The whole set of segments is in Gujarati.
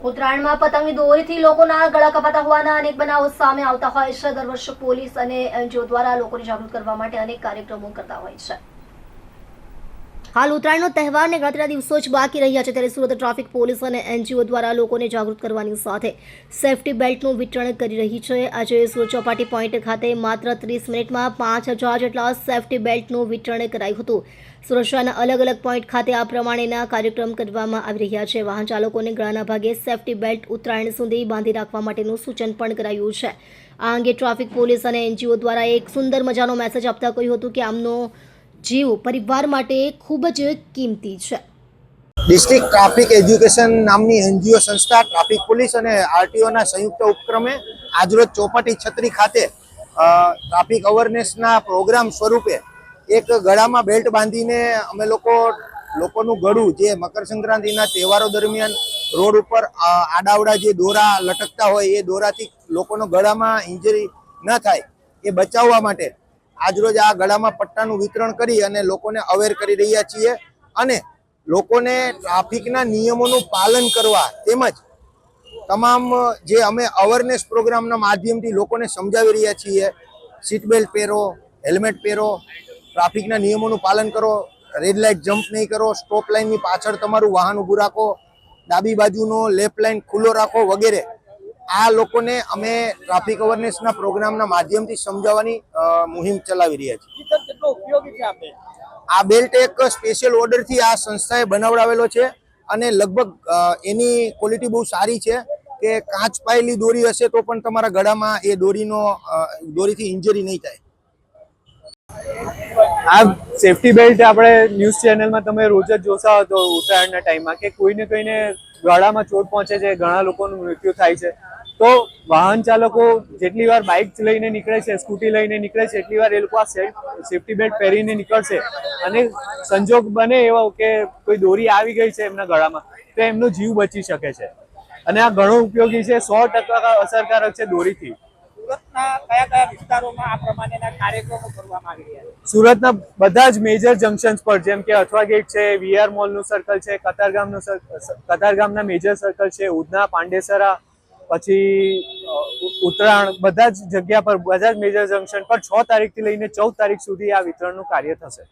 ઉત્તરાયણમાં પતંગની દોરીથી લોકોના ગળા કપાતા હોવાના અનેક બનાવો સામે આવતા હોય છે. દર વર્ષે પોલીસ અને એનજીઓ દ્વારા લોકોને જાગૃત કરવા માટે અનેક કાર્યક્રમો કરતા હોય છે. હાલ ઉત્તરાયણનો તહેવારને ગણતરીના દિવસો જ બાકી રહ્યા છે, ત્યારે સુરત ટ્રાફિક પોલીસ અને એનજીઓ દ્વારા લોકોને જાગૃત કરવાની સાથે સેફટી બેલ્ટનું વિતરણ કરી રહી છે. આજે સુરત ચોપાટી પોઈન્ટ ખાતે માત્ર ત્રીસ મિનિટમાં પાંચ હજાર જેટલા સેફટી બેલ્ટનું વિતરણ કરાયું હતું. સુરક્ષાના અલગ અલગ પોઈન્ટ ખાતે આ પ્રમાણેના કાર્યક્રમ કરવામાં આવી રહ્યા છે. વાહન ચાલકોને ગળાના ભાગે સેફટી બેલ્ટ ઉત્તરાયણ સુધી બાંધી રાખવા માટેનું સૂચન પણ કરાયું છે. આ અંગે ટ્રાફિક પોલીસ અને એનજીઓ દ્વારા એક સુંદર મજાનો મેસેજ આપતા કહ્યું હતું કે આમનો જીવ પરિવાર માટે ખૂબ જ કિંમતી છે. ડિસ્ટ્રિક્ટ ટ્રાફિક એજ્યુકેશન નામની એનજીઓ સંસ્થા, ટ્રાફિક પોલીસ અને આરટીઓના સંયુક્ત ઉપક્રમે આજરોજ ચોપાટી છત્રી ખાતે ટ્રાફિક અવેરનેસના પ્રોગ્રામ સ્વરૂપે એક ગળામાં બેલ્ટ બાંધીને અમે લોકો, લોકોનું ગળું જે મકર સંક્રાંતિના તહેવારો દરમિયાન રોડ ઉપર આડાવડા જે દોરા લટકતા હોય એ દોરાથી લોકોનો ગળામાં ઇન્જરી ન થાય એ બચાવવા માટે આજરોજ આ ગળામાં પટ્ટાનું વિતરણ કરી અને લોકોને અવેર કરી રહ્યા છીએ અને લોકોને ટ્રાફિકના નિયમોનું પાલન કરવા તેમજ તમામ જે અમે અવેરનેસ પ્રોગ્રામના માધ્યમથી લોકોને સમજાવી રહ્યા છીએ સીટ બેલ્ટ પહેરો હેલ્મેટ પહેરો, ટ્રાફિકના નિયમોનું પાલન કરો રેડ લાઇટ જમ્પ નહીં કરો સ્ટોપ લાઇનની પાછળ તમારું વાહન ઊભું રાખો, ડાબી બાજુનો લેફ્ટ લાઇન ખુલ્લો રાખો વગેરે. આ લોકોને અમે ટ્રાફિક અવેરનેસના પ્રોગ્રામના માધ્યમથી સમજાવવાની મુહિમ ચલાવી રહ્યા છીએ. સર કેટલો ઉપયોગી છે આ બેલ્ટ એક સ્પેશિયલ ઓર્ડરથી આ સંસ્થાએ બનાવડાવેલો છે અને લગભગ એની ક્વોલિટી બહુ સારી છે કે કાચ પાયેલી દોરી હશે તો પણ તમારા ગળામાં એ દોરીનો દોરીથી ઇન્જરી નહીં થાય. આ સેફટી બેલ્ટ આપણે ન્યૂઝ ચેનલમાં તમે રોજ જ જોતા હતો તો ઉત્તરાયણના ટાઈમમાં કે કોઈને કોઈને ગળામાં ચોટ પહોંચે છે ઘણા લોકોનું મૃત્યુ થાય છે. તો વાહન ચાલકો જેટલી વાર બાઇક લઈને નીકળે છે સ્કૂટી લઈને નીકળે છે એટલી વાર એ લોકો આ સેફટી બેલ્ટ પહેરીને નીકળશે. અને સંજોગ બને એવો કે કોઈ દોરી આવી ગઈ છે એમના ગળામાં તો એમનો જીવ બચી શકે છે. અને આ ઘણો ઉપયોગી છે સો ટકા અસરકારક છે દોરીથી. સુરતના બધા જ મેજર જંકશન્સ પર જેમ કે અથવા ગેટ છે વીઆર મોલનું સર્કલ છે કતારગામનું કતારગામના મેજર સર્કલ છે ઉધના પાંડેસરા પછી ઉત્તરાયણ બધા જ જગ્યા પર બધા જ મેજર જંકશન પર છ તારીખથી લઈને ચૌદ તારીખ સુધી આ વિતરણનું કાર્ય થશે.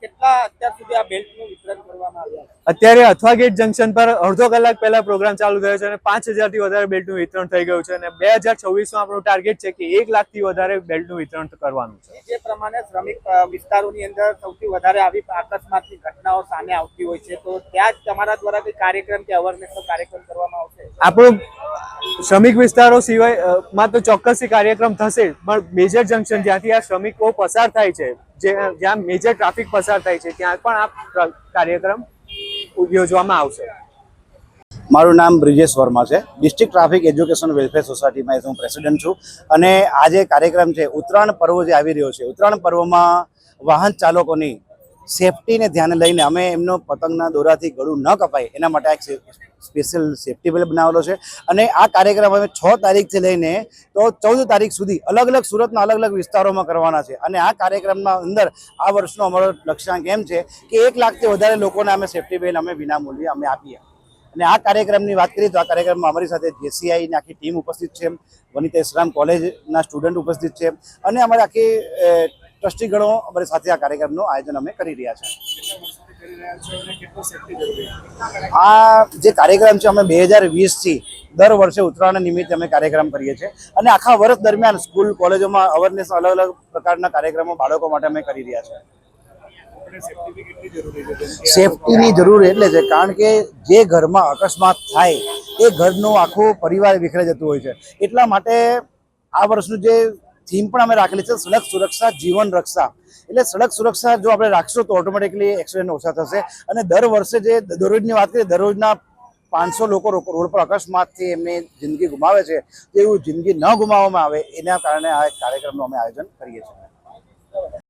કેટલા અત્યાર સુધી આ બેલ્ટનું વિતરણ કરવામાં આવ્યા અત્યારે અથવા ગેટ જંકશન પર અડધો કલાક પહેલા પ્રોગ્રામ ચાલુ થયો છે અને પાંચ હજારથી વધારે બેલ્ટનું વિતરણ થઈ ગયું છે અને બે હજાર છવ્વીસમાં આપણું ટાર્ગેટ છે કે એક લાખથી વધારે બેલ્ટનું વિતરણ કરવાનું છે. જે પ્રમાણે શ્રમિક વિસ્તારોની અંદર સૌથી વધારે આવી અકસ્માતની ઘટનાઓ સામે આવતી હોય છે તો ત્યાં જ તમારા દ્વારા કોઈ કાર્યક્રમ કે અવેરનેસનો કાર્યક્રમ કરવામાં આવશે? આપણું શ્રમિક વિસ્તારો સિવાયમાં તો ચોક્કસથી કાર્યક્રમ થશે. પણ મેજર જંકશન જ્યાંથી આ શ્રમિકો પસાર થાય છે જ્યાં મેજર ટ્રાફિક પસાર થાય છે, ત્યાં પણ આ કાર્યક્રમ યોજવામાં આવશે મારું નામ બ્રિજેશ વર્મા છે ડિસ્ટ્રિક્ટ ટ્રાફિક એજ્યુકેશન વેલફેર સોસાયટીમાં હું પ્રેસિડન્ટ છું અને આ જે કાર્યક્રમ છે, ઉત્તરાયણ પર્વ જે આવી રહ્યો છે, ઉત્તરાયણ પર્વમાં વાહન ચાલકોની સેફટીને ધ્યાને લઈને અમે એમનો પતંગના દોરાથી ગળું ન કપાય, એના માટે આ સ્પેશિયલ સેફટી બેલ્ટ બનાવેલો છે. અને આ કાર્યક્રમ અમે છ તારીખથી લઈને તો ચૌદ તારીખ સુધી અલગ અલગ સુરતના અલગ અલગ વિસ્તારોમાં કરવાના છે. અને આ કાર્યક્રમના અંદર આ વર્ષનો અમારો લક્ષ્યાંક એમ છે કે એક લાખથી વધારે લોકોને અમે સેફટી બેલ્ટ અમે વિનામૂલ્યે અમે આપીએ. અને આ કાર્યક્રમની વાત કરીએ તો આ કાર્યક્રમમાં અમારી સાથે જેસીઆઈની આખી ટીમ ઉપસ્થિત છે. વનિતા ઇસ્લામ કોલેજના સ્ટુડન્ટ ઉપસ્થિત છે. અને અમારી આખી ટ્રસ્ટીગણો અમારી સાથે આ કાર્યક્રમનું આયોજન અમે કરી રહ્યા છે આ જે કાર્યક્રમ છે અમે બે હજાર વીસથી દર વર્ષે ઉત્તરાયણ નિમિત્તે અમે કાર્યક્રમ કરીએ છીએ. અને આખા વર્ષ દરમિયાન સ્કૂલ કોલેજોમાં અવેરનેસ અલગ અલગ પ્રકારના કાર્યક્રમો બાળકો માટે અમે કરી રહ્યા છીએ. સેફટીની જરૂર એટલે છે કારણ કે જે ઘરમાં અકસ્માત થાય એ ઘરનું આખું પરિવાર વિખરે જતું હોય છે. એટલા માટે આ વર્ષનું જે થીમ પણ અમે રાખેલી છે, સડક સુરક્ષા, જીવન રક્ષા. એટલે સડક સુરક્ષા જો આપણે રાખશું તો ઓટોમેટિકલી એક્સિડન્ટ ઓછા થશે. અને દર વર્ષે જે દરરોજની વાત કરીએ, દરરોજના પાંચસો લોકો રોડ પર અકસ્માતથી એમની જિંદગી ગુમાવે છે. તો એવું જિંદગી ન ગુમાવવામાં આવે, એના કારણે આ કાર્યક્રમનું અમે આયોજન કરીએ છીએ.